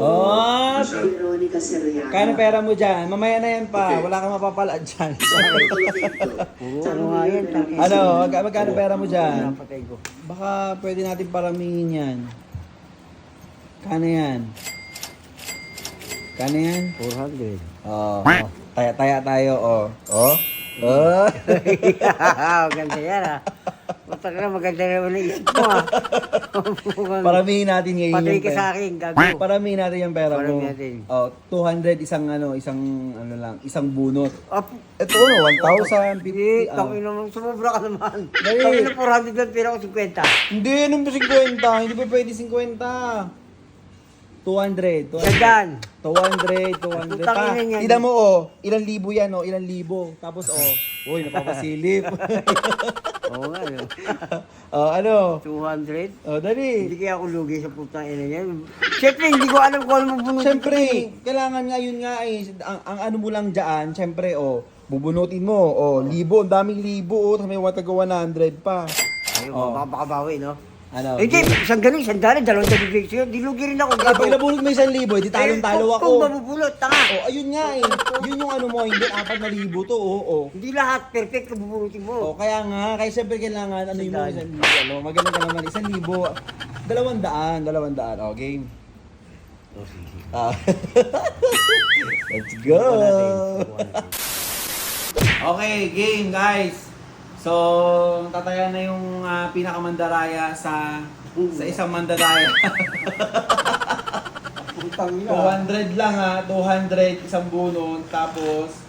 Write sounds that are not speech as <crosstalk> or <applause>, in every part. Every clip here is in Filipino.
Oh! Veronica Seriano. Kano pera mo dyan? Mamaya na yan pa. Okay. Wala kang mapapala dyan. <laughs> Ano nga yan. tangin. ano? Mag- magkano pera mo dyan? Baka pwede natin paramihin yan. Kano yan? Kano yan? 400. Oh, oh. Taya-taya tayo, oh. Oh? Oh? <laughs> Maganda yan ah. Putak na, maganda naman ang isip mo ah. <laughs> Paramihin natin ngayon Patay yung ka sa pera. akin, gago. Paramihin natin yung pera mo. Paramihin natin. Oh, 200 isang ano, isang ano lang, isang bunot. Ah, Ito ano, 1,000, 50. Hindi, ah. tangin naman, sumubra ka naman. Dali. Tangin na 400 lang, pera ko 50. Hindi, anong ba 50? Hindi pa pwede 50. 200. 200. Sandaan. 200, 200 Putang pa. ina niyan. Tignan mo, oh. Ilang libo yan, oh. Ilang libo. Tapos, oh. Uy, napapasilip. <laughs> Oo nga, no. <laughs> oh, ano? 200. Oh, dali. Hindi kaya ako lugi sa putang ina niya. Siyempre, hindi ko alam kung ano mo bunutin Siyempre, eh. kailangan nga yun nga eh. Ang, ang ano mo lang dyan, siyempre, oh. Bubunutin mo, oh. Libo, ang daming libo, oh. May wataga 100 pa. Ayun, Oh. baka bakabawi, no? Ano? Hindi, isang ganun, isang dali, dalawang fix yun. Di lugi rin ako, Eh, gago. pag nabulot mo isang libo, eh, di talong-talo Eh, ako. Kung mabubulot, tanga. Oh, ayun nga eh. Yun yung ano mo, hindi apat na libo to, oh, oh. Hindi lahat perfect kung bubunutin Oh, mo. kaya nga, kaya siyempre kailangan, ano yung mga isang libo, ano, magaling ka naman, isang libo, dalawang daan, dalawang daan, oh, game. Oh, sige. Ah. <laughs> Let's go! Natin. Okay, game guys. So, tatayan na yung ah, pinakamandaraya sa sa isang mandaraya. <laughs> Putang ina. 200 lang ha, 200 isang bunot, tapos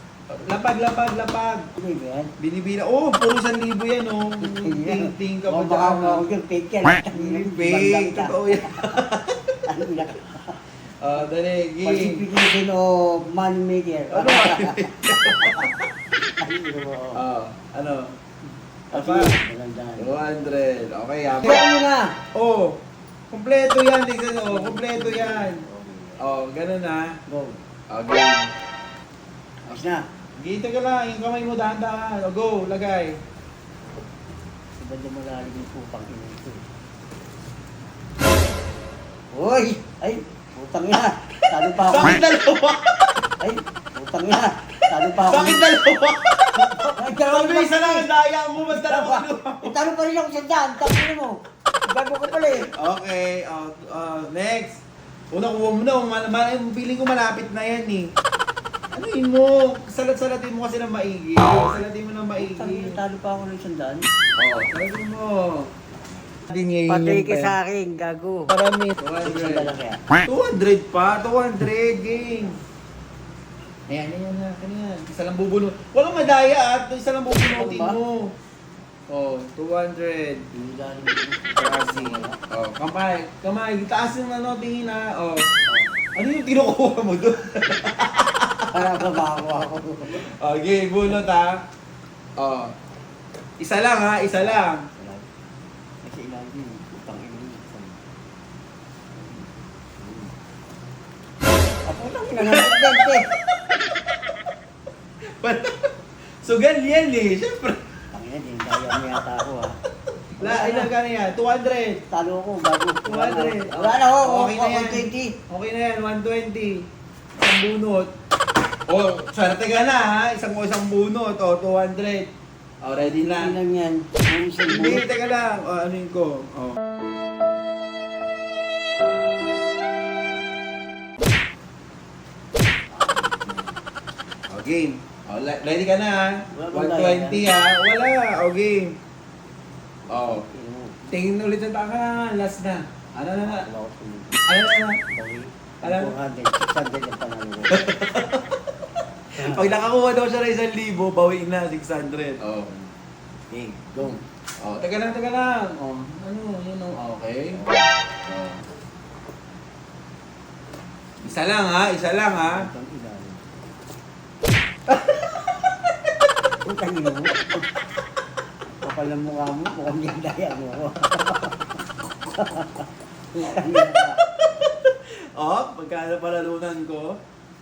lapag, lapag, lapag. Yan? Binibila, oh, puro 1,000 yan oh. Ting, ting ka pa Oh, baka dyan. nga ako yung fake yan. Fake. Totoo yan. <laughs> Ah, dali, game. Falsification o money maker. Ano? <laughs> Ah, ano? Apa? maganda. 200. Okay, ah. Kaya mo na. Oh, kompleto yan, tignan nyo. Kompleto yan. Oh, ganun na. Go. Okay. Ayos na. Gita ka lang, yung kamay mo dahan-dahan. O, go, lagay. Iba na malalim yung pupang ina ito. Uy! Ay! Putang ina! Talo pa ako. Bakit dalawa? Ay! Putang ina! Talo pa ako. Bakit dalawa? Dalawa Sabi isa lang, ang daya mo, dalawa? Eh, talo pa rin ako sa daan. Tapos mo. Bago ka pala eh. Okay, oh, oh, next. Una, kuha mo na. Mal mal feeling ko malapit na yan eh. Ano yun mo? Salat-salatin mo kasi ng maigi. Salatin mo ng maigi. Ina, talo pa ako ng sandaan. Oh, salatin mo. Din ngayon Patay yung ka sa akin, gago. Parami. Lang kaya. 200 pa, 200 game. Ayan, ayan na, kanyan. Isa lang bubunot. Walang madaya at isa lang bubunutin Ano ba? mo. Oh, 200. Hindi lalim. Kasi, oh, kamay, kamay, taas yung ano, tingin na, oh. Ano yung kinukuha mo doon? <laughs> Para babago ako. oh, game, bunot ha. Oh. Isa lang ha, isa lang. Kasi ilalim. Putang ina. Ah, putang ina ng presidente. So, ganyan eh, syempre. Ang ina, din kaya mo yata ako ha. La, ilan ka na yan? 200. Talo ako, bago. 200. Wala na ako, Okay na yan. 120. Okay na yan, 120. Isang bunot. Oh, swerte ka na ha. Isang isang bunot. Oh, 200. Oh, ready Hindi na. lang yan. Hindi, teka lang. Oh, ano yun ko? Oh. Oh, game. Oh, ready ka na ha. Wala, 120 ha. Wala. Oh, game. Oh. Tingin ulit ng taka. Last na. Ano na na? Wala. Ano na na? Alam- 400, 600 ang panalo ko. <laughs> Pag nakakuha daw siya ng isang libo, bawiin na 600. Oh. Okay. Go. Oh, teka lang, teka lang. Oh, ano, yun oh. Okay. Oh. Isa lang ha, isa lang ha. <laughs> Putang ina mo. Kapal ng mukha mo, mukhang gandaya mo. Putang ina ka. Oh, pagkano palalunan ko?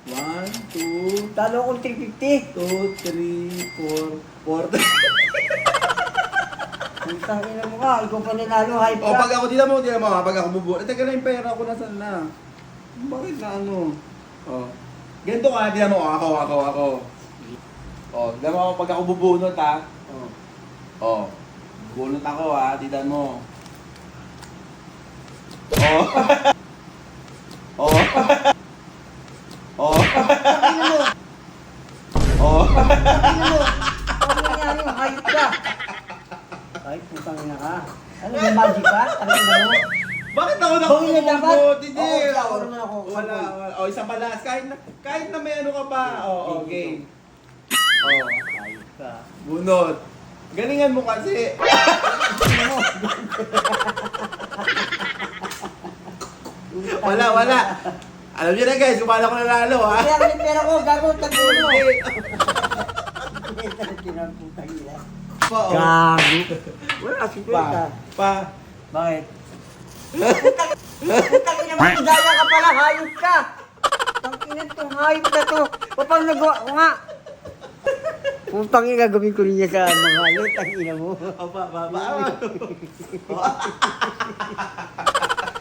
1, 2, Talo akong 350. 2, 3, 4, 4. Putang ina mo ka, ikaw pa nanalo, hype oh, ka. pag ako, di na mo, di na mo, ha? pag ako bubuo. Eh, teka lang yung pera ko, nasan na? Bakit na ano? Oh. Ganito ka, tingnan mo, ako, ako, ako. Oh, tingnan mo ako pag ako bubunot ha. Oh. Oh. Bunot ako ha, tingnan mo. <laughs> Oh. oh. oh. Ano mo? oh. Ano nangyari? Hayop ka. Ay, putang ina ka. Ano ba magic ka? Ano mo? Bakit ako Bawin na dapat? nakakabunot? Hindi. Oo, wala, wala na ako. Wala, wala. Oh, isang balas. Kahit na, kahit na may ano ka pa. Oh, oh, Oh, Hayop ka. bunot. Galingan mo kasi. Wala, wala. Alam niyo na guys, kumala ko nanalo ha. Kaya may pera ko, gago, tagulo. Pa, oh. Gago. Wala si Pa, pa. Bakit? Putang ina mo, gaya ka pala, hayop ka. Putang ina tong hayop na to. Papang nagawa ko nga. Putang ina, gawin ko niya sa mga hayop. Ang ina mo. Oh, pa, pa, pa.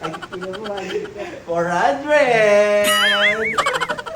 Ang ina mo, ka. 400!